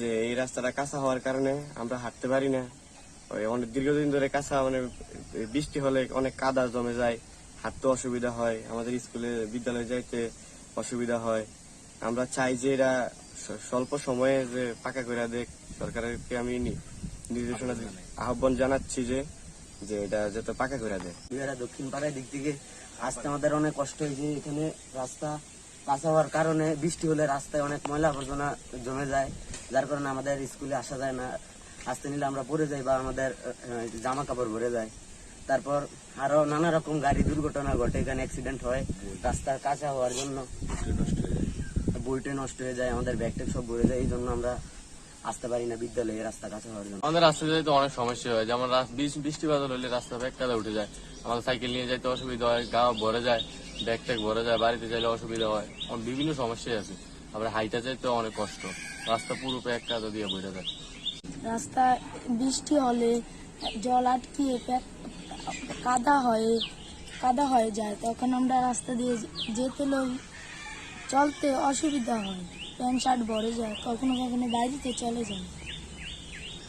যে এই রাস্তাটা কাঁচা হওয়ার কারণে আমরা হাঁটতে পারি না। ওই অনেক দীর্ঘদিন ধরে কাঁচা মানে বৃষ্টি হলে অনেক কাদা জমে যায়, হাঁটতে অসুবিধা হয়, আমাদের স্কুলে বিদ্যালয়ে যাইতে অসুবিধা হয়। আমরা চাই যে এরা স্বল্প সময়ে যে পাকা করে দেখ, সরকারকে আমি নির্দেশনা আহ্বান জানাচ্ছি যে যে এটা যাতে পাকা করে দেয়। দক্ষিণ পাড়ায় দিক থেকে আসতে আমাদের অনেক কষ্ট হয়েছে। এখানে রাস্তা কাঁচা হওয়ার কারণে বৃষ্টি হলে রাস্তায় অনেক ময়লা আবর্জনা জমে যায়। যার কারণে আমাদের স্কুলে আসা যায় না। আসতে নিলে আমরা পড়ে যাই বা আমাদের জামা কাপড় ভরে যায়। তারপর আরও নানা রকম গাড়ি দুর্ঘটনা ঘটে এখানে অ্যাক্সিডেন্ট হয় রাস্তা কাঁচা হওয়ার জন্য বইটে নষ্ট হয়ে যায়। আমাদের ব্যাগ ট্যাগ সব ভরে যায় এই জন্য আমরা আসতে পারি না বিদ্যালয়ে রাস্তা কাঁচা হওয়ার জন্য। আমাদের রাস্তা যাইতে অনেক সমস্যা হয় যেমন বৃষ্টি বাদল হলে রাস্তা ব্যাগ কাদা উঠে যায় আমাদের সাইকেল নিয়ে যাইতে অসুবিধা হয় গা ভরে যায় ব্যাগ ট্যাগ ভরে যায় বাড়িতে যাইলে অসুবিধা হয় বিভিন্ন সমস্যাই আছে। আবার হাইটা যাইতে অনেক কষ্ট। রাস্তা পুরো প্যাক কাদা দিয়ে বইটা যায়। রাস্তা বৃষ্টি হলে জল আটকিয়ে কাদা হয়ে কাদা হয়ে যায়। তখন আমরা রাস্তা দিয়ে যেতে লই, চলতে অসুবিধা হয়। প্যান্ট শার্ট ভরে যায়, কখনো কখনো বাইরেতে চলে যায়।